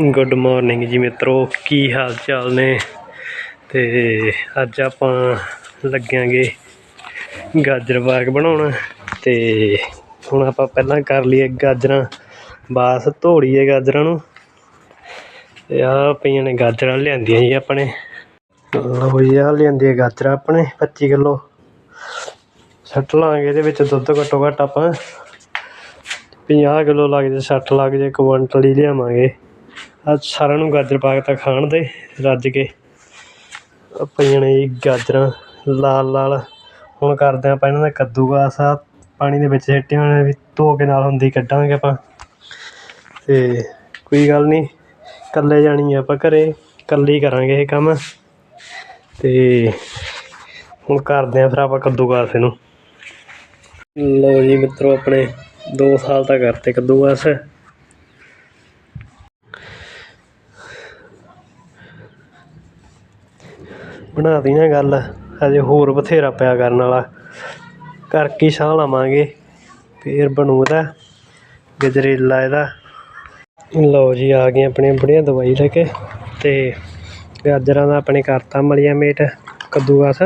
Good morning ਜੀ ਮਿੱਤਰੋ, ਕੀ ਹਾਲ ਚਾਲ ਨੇ? ਤੇ ਅੱਜ ਆਪਾਂ ਲੱਗਿਆਂਗੇ ਗਾਜਰ ਬਾਗ ਬਣਾਉਣਾ। ਤੇ ਹੁਣ ਆਪਾਂ ਪਹਿਲਾਂ ਕਰ ਲਈਏ ਗਾਜਰਾਂ। ਬਾਸ ਧੋੜੀਏ ਗਾਜਰਾਂ ਨੂੰ। ਤੇ ਆਹ ਪਈਆਂ ਨੇ ਗਾਜਰਾਂ ਲਿਆਂਦੀਆਂ ਜੀ ਆਪਣੇ। ਲਓ ਜੀ ਲਿਆਂਦੀ ਲਿਆਂਦੀਆਂ ਗਾਜਰਾਂ ਆਪਣੇ 25 ਕਿਲੋ। ਸੱਟ ਲਾਂਗੇ ਇਹਦੇ ਵਿੱਚ ਦੁੱਧ ਘੱਟੋ ਘੱਟ ਆਪਾਂ। 50 ਕਿਲੋ ਲੱਗ ਜੇ 60 ਲੱਗ ਜੇ ਕੁਆਂਟਲ ਹੀ ਲਿਆਵਾਂਗੇ। ਅੱਜ ਸਾਰਿਆਂ ਨੂੰ ਗਾਜਰ ਪਾ ਕੇ ਤਾਂ ਖਾਣ ਦੇ, ਰੱਜ ਕੇ। ਆਹ ਪਈਆਂ ਨੇ ਜੀ ਗਾਜਰਾਂ, ਲਾਲ ਲਾਲ। ਹੁਣ ਕਰਦੇ ਆਪਾਂ ਇਹਨਾਂ ਦਾ ਕੱਦੂਕਾਸ। ਆ ਪਾਣੀ ਦੇ ਵਿੱਚ ਸਿੱਟੇ ਹੋਣੇ ਵੀ ਧੋ ਕੇ ਨਾਲ ਹੁੰਦੀ ਕੱਢਾਂਗੇ ਆਪਾਂ। ਤੇ ਕੋਈ ਗੱਲ ਨਹੀਂ, ਇਕੱਲੇ ਜਾਣੀ ਆਪਾਂ ਘਰੇ, ਇਕੱਲੇ ਹੀ ਕਰਾਂਗੇ ਇਹ ਕੰਮ। ਤੇ ਹੁਣ ਕਰਦੇ ਆ ਫਿਰ ਆਪਾਂ ਕੱਦੂਕਾਸ ਇਹਨੂੰ। ਲਓ ਜੀ ਮਿੱਤਰੋ, ਆਪਣੇ 2 ਸਾਲ ਤਾਂ ਕਰਤੇ ਕੱਦੂਕਾਸ। ਬਣਾ ਦੀ ਨਾ ਗੱਲ, ਹਜੇ ਹੋਰ ਬਥੇਰਾ ਪਿਆ ਕਰਨ ਵਾਲਾ। ਕਰਕੇ ਸਾਹ ਲਵਾਂਗੇ, ਫੇਰ ਬਣੂ ਇਹਦਾ ਗਜਰੇਲਾ ਇਹਦਾ। ਲਓ ਜੀ, ਆ ਗਏ ਆਪਣੇ ਬੜੀਆਂ ਦਵਾਈ ਲੈ ਕੇ, ਤੇ ਗਾਜਰਾਂ ਦਾ ਆਪਣੇ ਕਰਤਾ ਮਲੀਆਂ ਮੇਟ, ਕੱਦੂਕਸ,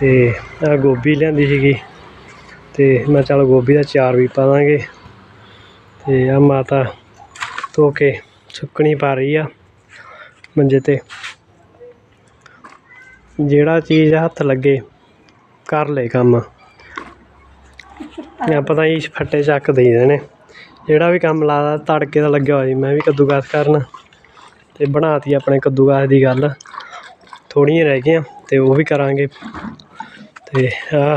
ਤੇ ਆ ਗੋਭੀ ਲਿਆਂਦੀ ਸੀਗੀ। ਤੇ ਮੈਂ ਚੱਲ ਗੋਭੀ ਦਾ ਚਾਰ ਵੀ ਪਾ ਦਾਂਗੇ। ਤੇ ਆ ਮਾਤਾ ਧੋ ਕੇ ਸੁੱਕਣੀ ਪਾ ਰਹੀ ਆ ਮੰਜੇ ਤੇ। ਜਿਹੜਾ ਚੀਜ਼ ਹੱਥ ਲੱਗੇ ਕਰ ਲੈ ਕੰਮ। ਆਪਾਂ ਤਾਂ ਇਸ ਫੱਟੇ ਚੱਕ ਦੇਈਦੇ ਨੇ। ਜਿਹੜਾ ਵੀ ਕੰਮ ਲਾਦਾ ਤੜਕੇ ਦਾ ਲੱਗਿਆ ਹੋਇਆ ਜੀ ਮੈਂ ਵੀ ਕੱਦੂਕਾਸ ਕਰਨ। ਤੇ ਬਣਾਤੀ ਆਪਣੇ ਕੱਦੂਕਾਸ ਦੀ ਗੱਲ। ਥੋੜ੍ਹੀਆਂ ਰਹਿ ਗਈਆਂ ਤੇ ਉਹ ਵੀ ਕਰਾਂਗੇ। ਤੇ ਆ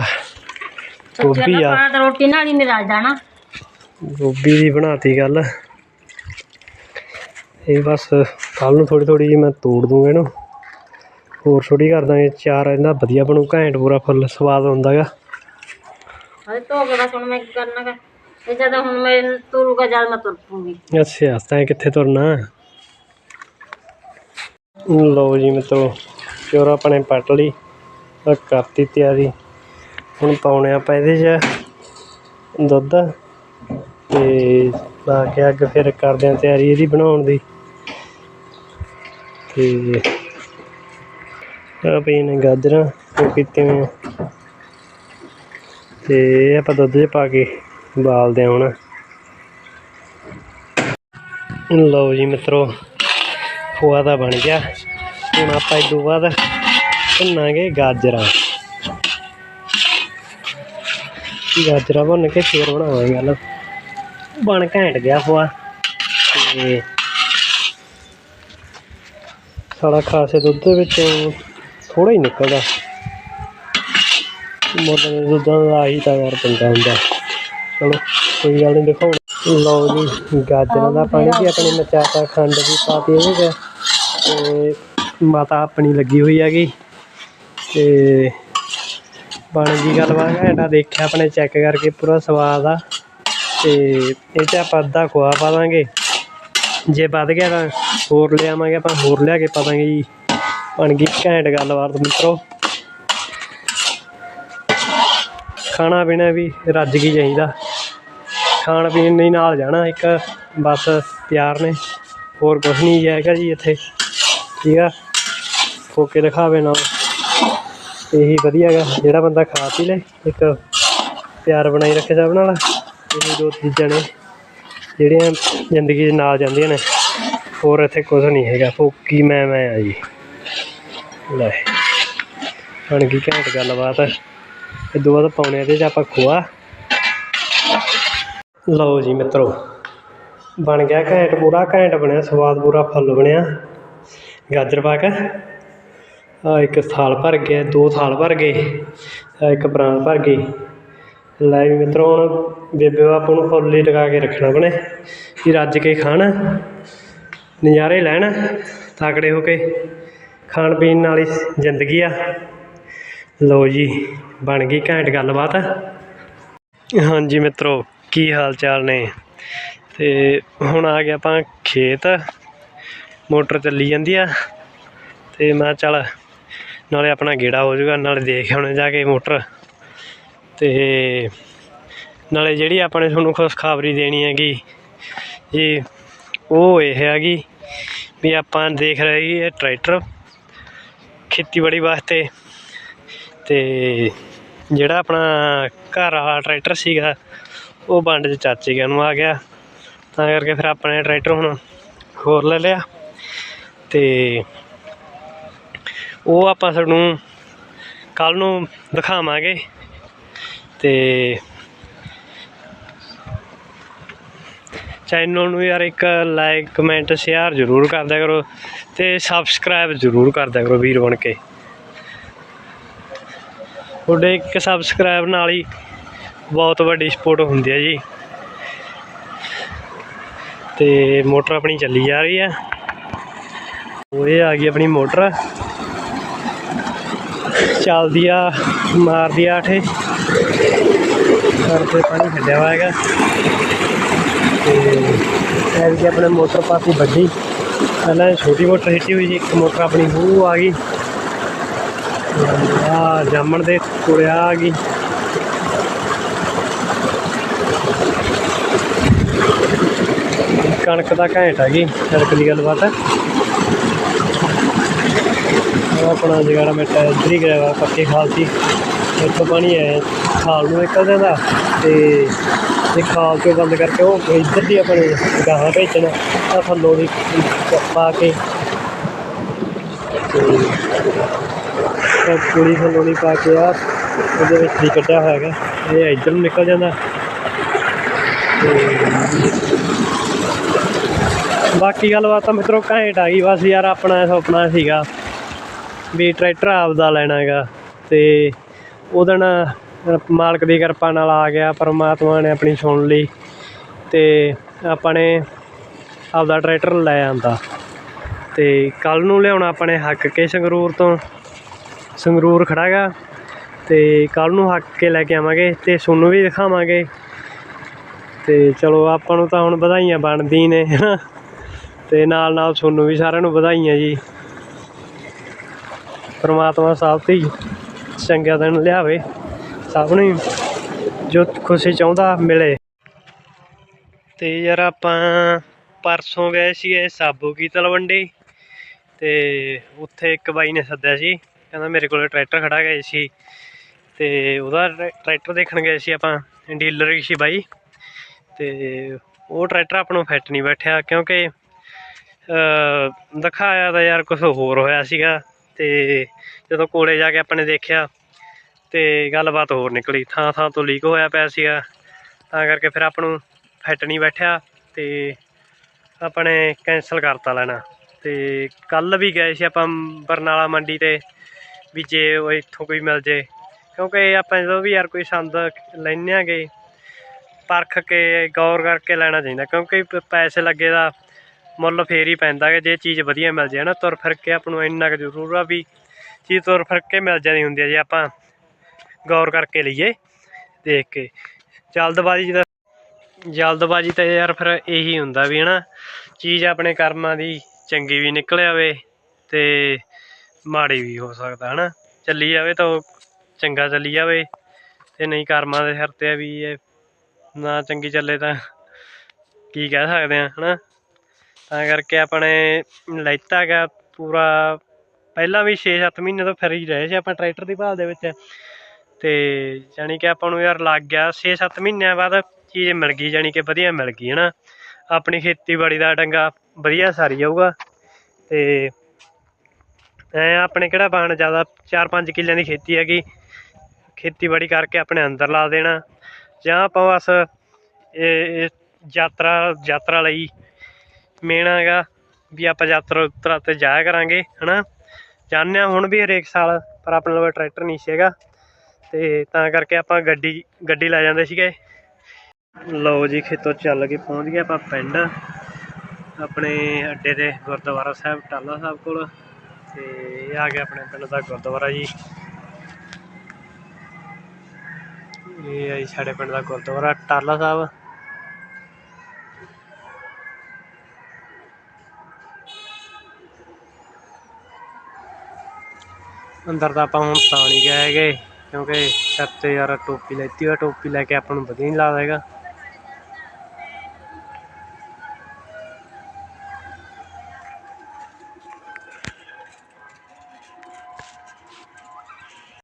ਗੋਭੀ ਆ। ਰੋਟੀ ਨਾਲ ਹੀ ਨਹੀਂ ਰਲ ਜਾਣਾ ਗੋਭੀ ਦੀ ਬਣਾਤੀ ਗੱਲ। ਇਹ ਬਸ ਕੱਲ ਨੂੰ ਥੋੜੀ ਥੋੜੀ ਜਿਹੀ ਮੈਂ ਤੋੜ ਦੂੰਗਾ ਇਹਨੂੰ। ਹੋਰ ਛੋਟੀ ਕਰ ਦਾਂਗੇ ਚਾਰ ਇਹਦਾ ਵਧੀਆ ਬਣੂ ਘੈਂਟ ਪੂਰਾ ਫੁੱਲ ਸਵਾਦ ਹੁੰਦਾ ਗਾ। ਅਰੇ ਧੋ ਕੇ ਬਸ ਹੁਣ ਮੈਂ ਕੀ ਕਰਨਾ ਗਾ ਇਹ ਜਦੋਂ ਹੁਣ ਮੈਂ ਤੁਰੂਗਾ ਜਦ ਮੈਂ ਤੁਰ ਪੂੰਗੀ ਅੱਛਾ ਤੈਂ ਕਿੱਥੇ ਤੁਰਨਾ? ਲਓ ਜੀ ਮਿੱਤਰੋ ਚੋਰ ਆਪਣੇ ਪੱਟ ਲਈ ਆਹ ਕਰਤੀ ਤਿਆਰੀ। ਹੁਣ ਪਾਉਣੇ ਆਪਾਂ ਇਹਦੇ 'ਚ ਦੁੱਧ ਤੇ ਲਾ ਕੇ ਅੱਗ ਫਿਰ ਕਰਦੇ ਆ ਤਿਆਰੀ ਇਹਦੀ ਬਣਾਉਣ ਦੀ। ਤੇ ਆ ਪਈ ਨੇ ਗਾਜਰਾਂ, ਉਹ ਕੀਤੀਆਂ ਹੋਈਆਂ। ਤੇ ਆਪਾਂ ਦੁੱਧ 'ਚ ਪਾ ਕੇ ਉਬਾਲਦੇ ਆ ਹੁਣ। ਲਓ ਜੀ ਮਿੱਤਰੋ, ਖੋਆ ਤਾਂ ਬਣ ਗਿਆ। ਹੁਣ ਆਪਾਂ ਇਸ ਤੋਂ ਬਾਅਦ ਭੁੰਨਾਂਗੇ ਗਾਜਰਾਂ। ਗਾਜਰਾਂ ਭੁੰਨ ਕੇ ਫੇਰ ਬਣਾਵਾਂਗੇ ਨਾ ਬਣ ਘੈਂਟ ਗਿਆ ਖੋਆ। ਤੇ ਸਾਡਾ ਖਾਸੇ ਦੁੱਧ ਵਿੱਚ ਥੋੜਾ ਹੀ ਨਿਕਲਦਾ। ਮੁੱਲ ਦੁੱਧਾਂ ਦਾ ਹੀ ਤਾਂ ਯਾਰ ਪੰਗਾ ਹੁੰਦਾ। ਚਲੋ, ਕੋਈ ਗੱਲ ਨਹੀਂ, ਦੇਖੋ ਲਓ ਜੀ, ਗਾਜਰਾਂ ਦਾ ਪਾਣੀ ਵੀ ਆਪਣੇ ਮਚਾਤਾ ਖੰਡ ਵੀ ਪਾਤੀ ਇਹਦੇ ਤੇ ਮਾਤਾ ਆਪਣੀ ਲੱਗੀ ਹੋਈ ਹੈਗੀ। ਤੇ ਪਾਣੀ ਦੀ ਗੱਲਬਾਤ ਘੰਟਾ ਦੇਖਿਆ ਆਪਣੇ ਚੈੱਕ ਕਰਕੇ ਪੂਰਾ ਸਵਾਦ ਆ। ਤੇ ਇਹ 'ਚ ਆਪਾਂ ਅੱਧਾ ਖੋਆ ਪਾ ਦਾਂਗੇ। ਜੇ ਵੱਧ ਗਿਆ ਤਾਂ ਹੋਰ ਲਿਆਵਾਂਗੇ, ਆਪਾਂ ਹੋਰ ਲਿਆ ਕੇ ਪਾ ਦਾਂਗੇ ਜੀ। ਬਣ ਗਈ ਘੈਂਟ ਗੱਲਬਾਤ ਮਿੱਤਰੋ। ਖਾਣਾ ਪੀਣਾ ਵੀ ਰੱਜ ਕੀ ਚਾਹੀਦਾ। ਖਾਣ ਪੀਣ ਨਹੀਂ ਨਾਲ ਜਾਣਾ, ਇੱਕ ਬਸ ਪਿਆਰ ਨੇ। ਹੋਰ ਕੁਝ ਨਹੀਂ ਹੈਗਾ ਜੀ ਇੱਥੇ। ਠੀਕ ਆ। ਫੋਕੇ ਦਿਖਾਵੇ ਨਾਲ। ਇਹੀ ਵਧੀਆ ਹੈਗਾ, ਜਿਹੜਾ ਬੰਦਾ ਖਾ ਪੀ ਲੇ, ਇੱਕ ਪਿਆਰ ਬਣਾਈ ਰੱਖੇ ਸਭ ਨਾਲ। ਇਹ ਦੋ ਚੀਜ਼ਾਂ ਨੇ, ਜਿਹੜੀਆਂ ਜ਼ਿੰਦਗੀ 'ਚ ਨਾਲ ਜਾਂਦੀਆਂ ਨੇ। ਹੋਰ ਇੱਥੇ ਕੁਝ ਨਹੀਂ ਹੈਗਾ ਫੋਕੀ ਮੈਂ ਮੈਂ ਆ ਜੀ। ਲੈ। ਬਣ ਗਈ ਘੈਂਟ ਗੱਲਬਾਤ ਇਹ ਤੋਂ ਬਾਅਦ ਪਾਉਣੇ ਇਹਦੇ 'ਚ ਆਪਾਂ ਖੋਆ। ਲਓ ਜੀ ਮਿੱਤਰੋ, ਬਣ ਗਿਆ ਘੈਂਟ ਪੂਰਾ, ਘੈਂਟ ਬਣਿਆ, ਸਵਾਦ ਪੂਰਾ ਫੁੱਲ ਬਣਿਆ। ਗਾਜਰ ਪਾ ਕੇ। ਆ ਇੱਕ ਥਾਲ ਭਰ ਗਿਆ ਦੋ ਥਾਲ ਭਰ ਗਏ, ਆ ਇੱਕ ਪ੍ਰਾਣ ਭਰ ਗਈ। ਲੈ ਵੀ ਮਿੱਤਰੋ, ਹੁਣ ਬੇਬੇ ਬਾਪੂ ਨੂੰ ਫੁੱਲ ਹੀ ਲਗਾ ਕੇ ਰੱਖਣਾ ਬਣੇ ਕਿ ਰੱਜ ਕੇ ਖਾਣ, ਨਜ਼ਾਰੇ ਲੈਣ, ਤਾਕੜੇ ਹੋ ਕੇ। ਖਾਣ ਪੀਣ ਵਾਲੀ ਜ਼ਿੰਦਗੀ ਆ। ਲਓ ਜੀ, ਬਣ ਗਈ ਘੈਂਟ ਗੱਲਬਾਤ। ਹਾਂਜੀ ਮਿੱਤਰੋ, ਕੀ ਹਾਲ ਚਾਲ ਨੇ? ਤੇ ਹੁਣ ਆ ਗਿਆ ਆਪਾਂ ਖੇਤ। ਮੋਟਰ ਚੱਲੀ ਜਾਂਦੀ ਆ। ਤੇ ਮੈਂ ਚੱਲ, ਨਾਲੇ ਆਪਣਾ ਗੇੜਾ ਹੋ ਜਾਊਗਾ, ਨਾਲੇ ਦੇਖ ਆਉਣੇ ਜਾ ਕੇ ਮੋਟਰ। ਤੇ ਨਾਲੇ ਜਿਹੜੀ ਆਪਾਂ ਨੇ ਤੁਹਾਨੂੰ ਖੁਸ਼ਖਬਰੀ ਦੇਣੀ ਹੈਗੀ ਜੀ ਉਹ ਇਹ ਹੈਗੀ ਵੀ ਆਪਾਂ ਦੇਖ ਰਹੇ ਇਹ ਟਰੈਕਟਰ। ਖੇਤੀਬਾੜੀ ਵਾਸਤੇ ਤੇ ਜਿਹੜਾ ਆਪਣਾ ਘਰ ਵਾਲਾ ਟਰੈਕਟਰ ਸੀਗਾ, ਉਹ ਵੰਡ 'ਚ ਚਾਚੇ ਗਿਆ ਨੂੰ ਆ ਗਿਆ। ਤਾਂ ਕਰਕੇ ਫਿਰ ਆਪਣੇ ਟਰੈਕਟਰ ਹੁਣ ਹੋਰ ਲੈ ਲਿਆ ਤੇ ਉਹ ਆਪਾਂ ਤੁਹਾਨੂੰ ਕੱਲ ਨੂੰ ਦਿਖਾਵਾਂਗੇ ਤੇ ਚੈਨਲ ਨੂੰ ਯਾਰ ਇੱਕ ਲਾਈਕ ਕਮੈਂਟ ਸ਼ੇਅਰ ਜ਼ਰੂਰ ਕਰਦਿਆ ਕਰੋ ਤੇ ਸਬਸਕ੍ਰਾਈਬ ਜ਼ਰੂਰ ਕਰਦਿਆ ਕਰੋ ਵੀਰ ਬਣ ਕੇ। ਤੁਹਾਡੇ ਇੱਕ ਸਬਸਕ੍ਰਾਈਬ ਨਾਲ ਹੀ ਬਹੁਤ ਵੱਡੀ ਸਪੋਰਟ ਹੁੰਦੀ ਹੈ ਜੀ। ਤੇ ਮੋਟਰ ਆਪਣੀ ਚੱਲੀ ਜਾ ਰਹੀ ਹੈ ਉਹ ਇਹ ਆ ਗਈ ਆਪਣੀ ਮੋਟਰ। ਚੱਲਦੀ ਆ, ਮਾਰਦੀ ਆ ਠੇ ਸਰ ਤੇ ਪਾਣੀ ਛੱਡਿਆ ਹੋਇਆ ਹੈਗਾ। ਤੇ ਐਲ ਕੇ ਆਪਣੇ ਮੋਟਰ ਪਾਤੀ ਵੱਡੀ ਪਹਿਲਾਂ ਛੋਟੀ ਮੋਟਰ ਹਿੱਟੀ ਹੋਈ ਸੀ, ਇੱਕ ਮੋਟਰ ਆਪਣੀ ਉਹ ਆ ਗਈ। ਆ ਜਾਮਣ ਦੇ ਕੋਲੇ ਆ ਗਈ। ਕਣਕ ਦਾ ਘੈਂਟ ਆ ਗਈ, ਕਣਕ ਦੀ ਗੱਲਬਾਤ ਹੈ ਆਪਣਾ ਜਗਾੜਾ ਮਿੱਟਾ ਇੱਧਰ ਹੀ ਗਿਆ ਵਾ, ਪੱਕੇ ਖਾਲਸੀ ਇੱਥੋਂ ਪਾਣੀ ਆਇਆ, ਖਾਲ ਨੂੰ ਨਿਕਲ ਜਾਂਦਾ ਤੇ ਇਹ ਖਾਲ ਤੋਂ ਬੰਦ ਕਰਕੇ ਉਹ ਇੱਧਰ ਦੀ ਆਪਣੇ ਗਾਹਾਂ ਭੇਜਣਾ ਆ ਥੱਲੋਂ ਦੀ ਪਾ ਕੇ। ਤੇ ਕੁੜੀ ਥੱਲੋਂ ਦੀ ਪਾ ਕੇ ਆ, ਉਹਦੇ ਵਿੱਚ ਦੀ ਕੱਢਿਆ ਹੋਇਆ ਹੈਗਾ। ਇਹ ਇੱਧਰ ਨੂੰ ਨਿਕਲ ਜਾਂਦਾ। ਬਾਕੀ ਗੱਲਬਾਤ ਤਾਂ ਮਿੱਤਰੋ ਘੈਂਟ ਆ ਗਈ, ਬਸ ਯਾਰ ਆਪਣਾ ਸੁਪਨਾ ਸੀਗਾ ਵੀ ਟਰੈਕਟਰ ਆਪਦਾ ਲੈਣਾ ਹੈਗਾ ਤੇ ਉਹਦੇ ਨਾਲ ਮਾਲਕ ਦੀ ਕਿਰਪਾ ਨਾਲ ਆ ਗਿਆ, ਪਰਮਾਤਮਾ ਨੇ ਆਪਣੀ ਸੁਣ ਲਈ ਤੇ ਆਪਾਂ ਨੇ ਆਪਦਾ ਟਰੈਕਟਰ ਲੈ ਆਂਦਾ। ਤੇ ਕੱਲ ਨੂੰ ਲਿਆਉਣਾ ਆਪਣੇ ਹੱਕ ਕੇ ਸੰਗਰੂਰ ਤੋਂ। ਸੰਗਰੂਰ ਖੜਾਗਾ ਤੇ ਕੱਲ ਨੂੰ ਹੱਕ ਕੇ ਲੈ ਕੇ ਆਵਾਂਗੇ ਤੇ ਤੁਹਾਨੂੰ ਵੀ ਦਿਖਾਵਾਂਗੇ। ਤੇ ਚਲੋ ਆਪਾਂ ਨੂੰ ਤਾਂ ਹੁਣ ਵਧਾਈਆਂ ਬਣਦੀ ਨੇ, ਹਨਾ। ਤੇ ਨਾਲ ਨਾਲ ਤੁਹਾਨੂੰ ਵੀ ਸਾਰਿਆਂ ਨੂੰ ਵਧਾਈਆਂ ਜੀ। ਪਰਮਾਤਮਾ ਸਭ ਤੇ ਹੀ ਚੰਗਾ ਦਿਨ ਲਿਆਵੇ। ਸਭ ਨੂੰ ਹੀ ਜੋ ਖੁਸ਼ੀ ਚਾਹੁੰਦਾ ਮਿਲੇ। ਤੇ ਯਾਰ ਆਪਾਂ ਪਰਸੋਂ ਗਏ ਸੀਗੇ ਸਾਬੂ ਕੀ ਤਲਵੰਡੀ ਤੇ ਉੱਥੇ ਇੱਕ ਬਾਈ ਨੇ ਸੱਦਿਆ ਸੀ ਕਹਿੰਦਾ ਮੇਰੇ ਕੋਲ ਟਰੈਕਟਰ ਖੜਾ ਗਏ ਸੀ। ਤੇ ਉਹਦਾ ਟਰੈ- ਟਰੈਕਟਰ ਦੇਖਣ ਗਏ ਸੀ ਆਪਾਂ ਡੀਲਰ ਹੀ ਸੀ ਬਾਈ। ਤੇ ਉਹ ਟਰੈਕਟਰ ਆਪਾਂ ਨੂੰ ਫਿੱਟ ਨਹੀਂ ਬੈਠਿਆ ਕਿਉਂਕਿ ਅ, ਦਿਖਾਇਆ ਤਾਂ ਯਾਰ ਕੁਝ ਹੋਰ ਹੋਇਆ ਸੀਗਾ। ਤੇ ਜਦੋਂ ਕੋਲੇ ਜਾ ਕੇ ਆਪਾਂ ਨੇ ਦੇਖਿਆ ਤੇ ਗੱਲਬਾਤ ਹੋਰ ਨਿਕਲੀ, ਥਾਂ ਥਾਂ ਤੋਂ ਲੀਕ ਹੋਇਆ ਪਿਆ ਸੀਗਾ। ਤਾਂ ਕਰਕੇ ਫਿਰ ਆਪਾਂ ਨੂੰ ਫਿੱਟ ਨਹੀਂ ਬੈਠਿਆ ਤੇ ਆਪਣੇ ਨੇ ਕੈਂਸਲ ਕਰਤਾ ਲੈਣਾ। ਤੇ ਕੱਲ ਵੀ ਗਏ ਸੀ ਆਪਾਂ ਬਰਨਾਲਾ ਮੰਡੀ ਤੇ ਵੀ ਜੇ ਉਹ ਇੱਥੋਂ ਕੋਈ ਮਿਲ ਜੇ। ਕਿਉਂਕਿ ਆਪਾਂ ਜਦੋਂ ਵੀ ਯਾਰ ਕੋਈ ਸੰਦ ਲੈਂਦੇ ਆਂਗੇ, ਪਰਖ ਕੇ, ਗੌਰ ਕਰਕੇ ਲੈਣਾ ਚਾਹੀਦਾ। ਕਿਉਂਕਿ ਪੈਸੇ ਲੱਗੇ ਦਾ ਮੁੱਲ ਫੇਰ ਹੀ ਪੈਂਦਾ ਕਿ ਜੇ ਚੀਜ਼ ਵਧੀਆ ਮਿਲ ਜਾਏ ਨਾ ਤੁਰ ਫਿਰ ਕੇ ਆਪਾਂ ਨੂੰ ਇੰਨਾ ਕੁ ਜ਼ਰੂਰ ਆ ਵੀ ਚੀਜ਼ ਤੁਰ ਫਿਰ ਕੇ ਮਿਲ ਜਾਂਦੀ ਹੁੰਦੀ ਹੈ ਜੇ ਆਪਾਂ ਗੌਰ ਕਰਕੇ ਲਈਏ, ਦੇਖ ਕੇ। ਜਲਦਬਾਜ਼ੀ ਦਾ ਜਲਦਬਾਜ਼ੀ ਤਾਂ ਯਾਰ ਫਿਰ ਇਹੀ ਹੁੰਦਾ ਵੀ ਹਨਾ, ਚੀਜ਼ ਆਪਣੇ ਕਰਮਾਂ ਦੀ ਚੰਗੀ ਵੀ ਨਿਕਲ ਆਵੇ ਤੇ ਮਾੜੀ ਵੀ ਹੋ ਸਕਦਾ ਹਨਾ। ਚੱਲੀ ਜਾਵੇ ਤਾਂ ਉਹ ਚੰਗਾ ਚੱਲੀ ਜਾਵੇ ਤੇ ਨਹੀਂ ਕਰਮਾਂ ਦੇ ਸਿਰ ਤੇ ਆ ਵੀ ਇਹ ਨਾ ਚੰਗੀ ਚੱਲੇ ਤਾਂ ਕੀ ਕਹਿ ਸਕਦੇ ਆ ਹਨਾ। ਤਾਂ ਕਰਕੇ ਆਪਣੇ ਲੈਤਾ ਗਾ ਪੂਰਾ, ਪਹਿਲਾਂ ਵੀ 6-7 ਮਹੀਨੇ ਤੋਂ ਫਿਰ ਹੀ ਰਹੇ ਸੀ ਆਪਾਂ ਟਰੈਕਟਰ ਦੀ ਭਾਲ ਦੇ ਵਿੱਚ। ਅਤੇ ਜਾਣੀ ਕਿ ਆਪਾਂ ਨੂੰ ਯਾਰ ਲੱਗ ਗਿਆ 6-7 ਮਹੀਨਿਆਂ ਬਾਅਦ ਚੀਜ਼ ਮਿਲ ਗਈ, ਜਾਣੀ ਕਿ ਵਧੀਆ ਮਿਲ ਗਈ ਹੈ ਨਾ ਆਪਣੀ ਖੇਤੀਬਾੜੀ ਦਾ ਡੰਗਾ ਵਧੀਆ ਸਾਰੀ ਜਾਊਗਾ ਅਤੇ ਐ ਆਪਣੇ ਕਿਹੜਾ ਬਾਣ ਜ਼ਿਆਦਾ 4-5 ਕਿੱਲਿਆਂ ਦੀ ਖੇਤੀ ਹੈਗੀ, ਖੇਤੀਬਾੜੀ ਕਰਕੇ ਆਪਣੇ ਅੰਦਰ ਲਾ ਦੇਣਾ, ਜਾਂ ਆਪਾਂ ਬਸ ਇਹ ਯਾਤਰਾ ਯਾਤਰਾ ਲਈ ਮੇਨ ਹੈਗਾ ਵੀ ਆਪਾਂ ਯਾਤਰਾ ਉਤਰਾ ਤੇ ਜਾਇਆ ਕਰਾਂਗੇ, ਹਨਾ? ਜਾਂਦੇ ਹਾਂ ਹੁਣ ਵੀ ਹਰੇਕ ਸਾਲ, ਪਰ ਆਪਣੇ ਕੋਲ ਟਰੈਕਟਰ ਨਹੀਂ ਸੀਗਾ ਤੇ ਤਾਂ ਕਰਕੇ ਆਪਾਂ ਗੱਡੀ ਗੱਡੀ ਲੈ ਜਾਂਦੇ ਸੀਗੇ। ਲਓ ਜੀ, ਖੇਤੋਂ ਚੱਲ ਕੇ ਪਹੁੰਚ ਗਏ ਆਪਾਂ ਪਿੰਡ। ਆਪਣੇ ਅੱਡੇ ਦੇ ਗੁਰਦੁਆਰਾ ਸਾਹਿਬ, ਟਾਲਾ ਸਾਹਿਬ ਕੋਲ। ਤੇ ਇਹ ਆ ਗਿਆ ਆਪਣੇ ਪਿੰਡ ਦਾ ਗੁਰਦੁਆਰਾ ਜੀ। ਇਹ ਹੈ ਜੀ ਸਾਡੇ ਪਿੰਡ ਦਾ ਗੁਰਦੁਆਰਾ, ਟਾਲਾ ਸਾਹਿਬ। ਅੰਦਰ ਤਾਂ ਆਪਾਂ ਹੁਣ ਤਾਂ ਨਹੀਂ ਗਏ ਹੈਗੇ। ਕਿਉਂਕਿ ਸਿਰ ਤੇ ਯਾਰ ਟੋਪੀ ਲੈਤੀ ਹੋਇਆ ਟੋਪੀ ਲੈ ਕੇ ਆਪਾਂ ਨੂੰ ਵਧੀਆ ਨਹੀਂ ਲੱਗਦਾ ਹੈਗਾ।